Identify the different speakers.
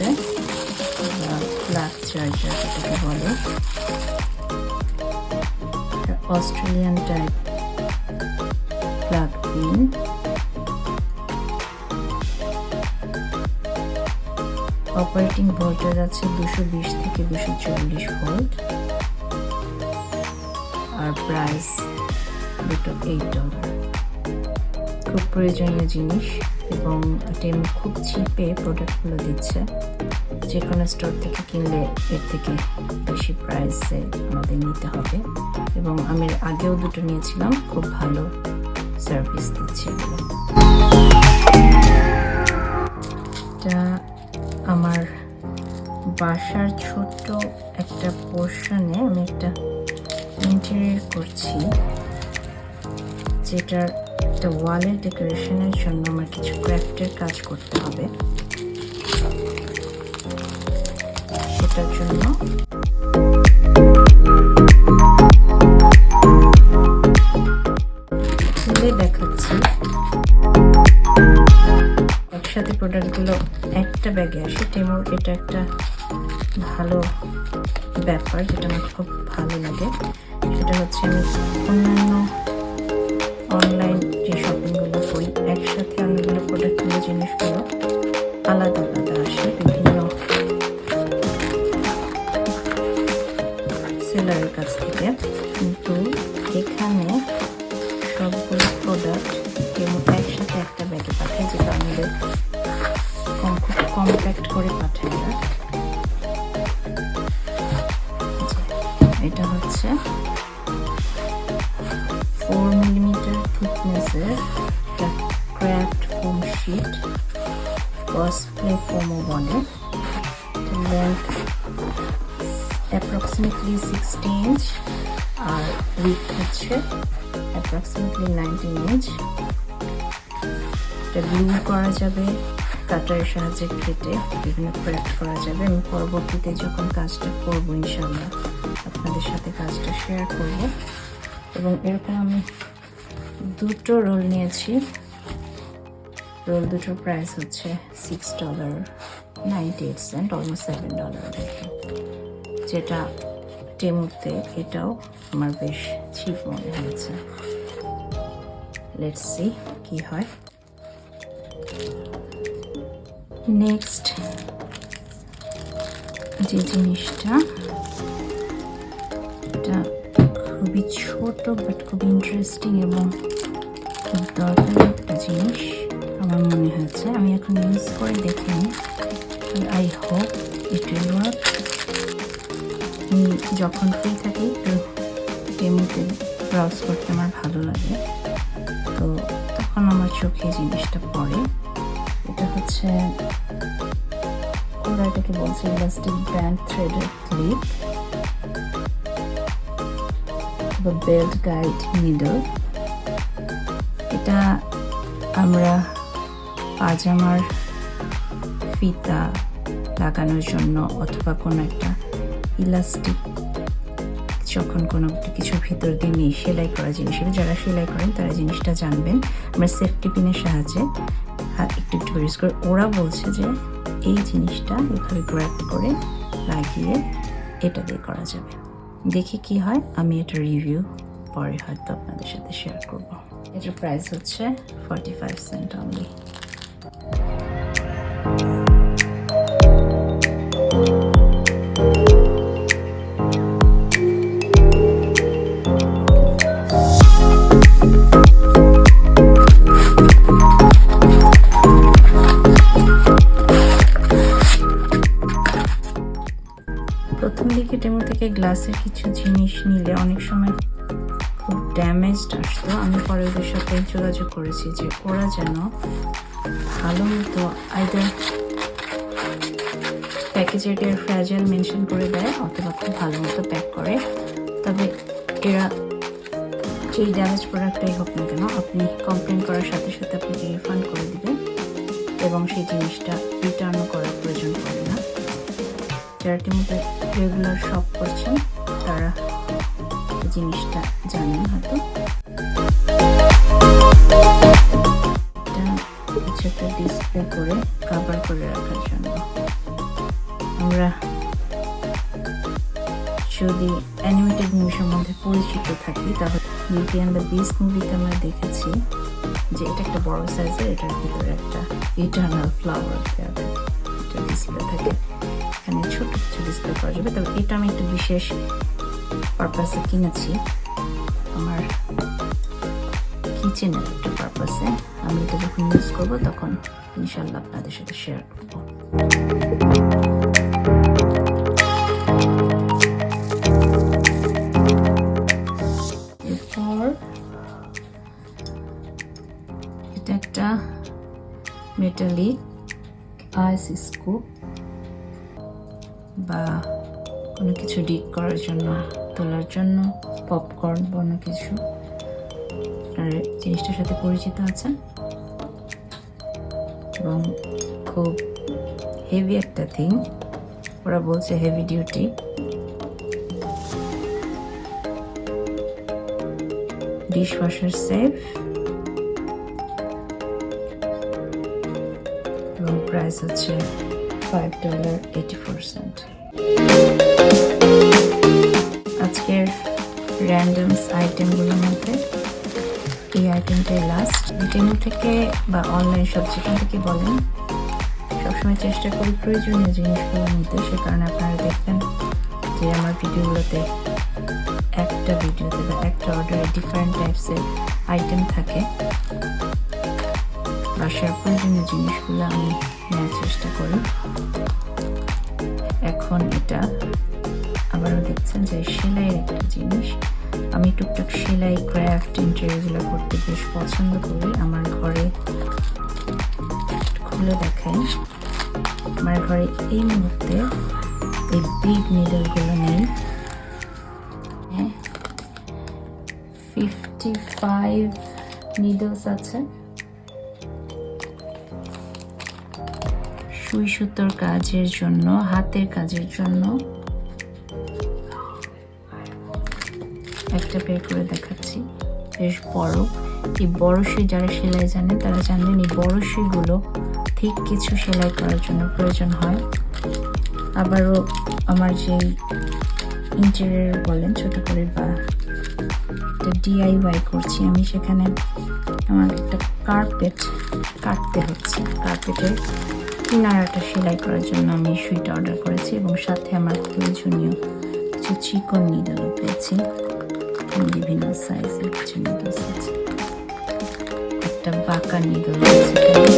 Speaker 1: USB ওয়াল charger আছে বা charger যেটাকে বলে। Australian type plug pin operating voltage আছে দুশো বিশ থেকে দুশো চল্লিশ ভোল্ট আর প্রাইস দুটো এইট ডলার খুব প্রয়োজনীয় জিনিস। এবং টেম খুব চিপে প্রোডাক্টগুলো দিচ্ছে। যে কোনো স্টোর থেকে কিনলে এর থেকে বেশি প্রাইসে আমাদের নিতে হবে। এবং আমি আগেও দুটো নিয়েছিলাম, খুব ভালো সার্ভিস দিচ্ছে এগুলো। এটা আমার বাসার ছোট্ট একটা পোর্শনে আমি একটা ইন্টেরিয়র করছি, যেটার একটা ওয়ালের ডেকোরেশনের জন্য আমার কিছু ক্রাফটের কাজ করতে হবে। সেটার জন্য খুলে দেখাচ্ছি। একসাথে প্রোডাক্টগুলো একটা ব্যাগে আসে। টেমোর এটা একটা ভালো ব্যাপার, যেটা আমার খুব ভালো লাগে। সেটা হচ্ছে আমি অন্যান্য সবগুলো প্রোডাক্ট কেউ একসাথে একটা ব্যাগে পাঠায় যেটা আমাদের কম খুব কম্প্যাক্ট করে পাঠায় না। এটা হচ্ছে ফোর মিলিমিটার থিকনেসের একটা ক্র্যাফট ফোম শিট কসপ্লে ফোমও বলে লেন্থ অ্যাপ্রক্সিমেটলি সিক্সটি ইঞ্চ আর উইথ হচ্ছে অ্যাপ্রক্সিমেটলি নাইনটিন ইঞ্চ এটা গ্লু করা যাবে কাটারের সাহায্যে কেটে বিভিন্ন ক্র্যাফট করা যাবে। আমি পরবর্তীতে যখন কাজটা করব ইনশাল্লাহ আপনাদের সাথে কাজটা শেয়ার করব। এবং এরকম আমি দুটো রোল নিয়েছি। রোল দুটোর প্রাইস হচ্ছে six dollar ninety eight cent almost seven dollar যেটা টেমুতে এটাও আমার বেশ চিপ মনে হয়েছে। লেটস সি কি হয়। নেক্সট যে জিনিসটা, এটা খুবই ছোট বাট খুব ইন্টারেস্টিং এবং খুব দরকারি একটা জিনিস আমার মনে হয়েছে। আমি এখন ইউজ করে দেখিনি আই হোপ যখন ফ্রি থাকি একটু টেমুতে ব্রাউজ করতে আমার ভালো লাগে। তো তখন আমার চোখে জিনিসটা পড়ে। এটা হচ্ছে ওরা এটাকে বলছে? ইলাস্টিক ব্র্যান্ড থ্রেডের ক্লিপ বা বেল্ট গাইড নিডল এটা আমরা পাজামার ফিতা লাগানোর জন্য অথবা কোনো একটা ইলাস্টিক যখন কোনো কিছু ভিতর দিয়ে নিয়ে সেলাই করা জিনিস যারা সেলাই করেন তারা জিনিসটা জানবেন। আমরা সেফটি পিনের সাহায্যে একটু একটু ইউজ করে। ওরা বলছে যে এই জিনিসটা এভাবে গ্র্যাপ করে লাগিয়ে এটা দিয়ে করা যাবে। দেখি কি হয়। আমি এটা রিভিউ পরে হয়তো আপনাদের সাথে শেয়ার করব। এটার প্রাইস হচ্ছে ফর্টি ফাইভ সেন্ট অনলি গ্লাসের কিছু জিনিস নিলে অনেক সময় খুব ড্যামেজড আসতো। আমি পরে ওদের সাথে যোগাযোগ করেছি যে ওরা যেন ভালো মতো আইদার প্যাকেজের এর ফ্র্যাজাইল মেনশন করে দেয় অথবা খুব ভালো মতো প্যাক করে। তবে এরা যেই ড্যামেজ প্রোডাক্টটাই হোক না কেন, আপনি কমপ্লেন করার সাথে সাথে আপনাকে রিফান্ড করে দেবেন এবং সেই জিনিসটা রিটার্নও করার প্রয়োজন পড়ে না। যারা টিমতে রেগুলার শপ করছেন তারা জিনিসটা জানেন হয়তো। কিছু ডিসপ্লে করে কভার করে রাখার জন্য। আমরা যদি অ্যানিমেটেড মুভি সম্বন্ধে পরিচিত থাকি, তাহলে বিউটি অ্যান্ড দ্য বিস্ট মুভিতে আমরা দেখেছি যে এটা একটা বড় সাইজের এটার ভিতরে একটা ইটার্নাল ফ্লাওয়ার দেওয়া একটা ডিসপ্লে থাকে এখানে ছোট কিছু ডিসপ্লে করা যাবে তবে এটা আমি একটা বিশেষ পারপাসে কিনেছি আমার কিচেনের একটা পারপাসে আমি এটা যখন ইউজ করব তখন ইনশাল্লাহ আপনাদের সাথে শেয়ার করব এটা একটা মেটালিক আইস স্কুপ বা কোনো কিছু ডিপ করার জন্য, তোলার জন্য পপকর্ন বা অন্য কিছু। আপনার জিনিসটার সাথে পরিচিত আছেন এবং খুব হেভি একটা থিং ওরা বলছে heavy duty dish washer safe price হচ্ছে five dollar eighty four cent আজকের র্যান্ডমস আইটেমগুলোর মধ্যে এই আইটেমটাই লাস্ট টেমু থেকে বা অনলাইন সব যেখান থেকে বলেন, সবসময় চেষ্টা করি প্রয়োজনীয় জিনিসগুলো নিতে সে কারণে আপনারা দেখবেন যে আমার ভিডিওগুলোতে একটা ভিডিওতে বা একটা অর্ডারে ডিফারেন্ট টাইপসের আইটেম থাকে। বাসার প্রয়োজনীয় জিনিসগুলো আমি নেওয়ার চেষ্টা করি। এখন এটা আবারও দেখছেন যে সেলাইয়ের একটা জিনিস। আমি টুকটাক সেলাই ক্রাফট ইন্টারভিউগুলো করতে বেশ পছন্দ করি। আমার ঘরে খুলে দেখাই। আমার ঘরে এই মুহূর্তে এই বিগ নিডলগুলো নেই। ফিফটি ফাইভ নিডলস আছে। সুই সুতোর কাজের জন্য, হাতের কাজের জন্য একটা বের করে দেখাচ্ছি। বেশ বড়। এই বড় সুই যারা সেলাই জানে তারা জানবেন, এই বড় সুইগুলো ঠিক কিছু সেলাই করার জন্য প্রয়োজন হয়। আবারও আমার যে ইন্টেরিয়র বলেন, ছোট করে বা ডিআইওয়াই করছি, আমি সেখানে আমার একটা কার্পেট কাটতে হচ্ছে। কার্পেটের কিনারাটা সেলাই করার জন্য আমি সুইটা অর্ডার করেছি এবং সাথে আমার প্রয়োজনীয় কিছু চিকন নিডলও পেয়েছি। বিভিন্ন সাইজের কিছু নিডলস আছে একটা বাঁকা নিডল আছে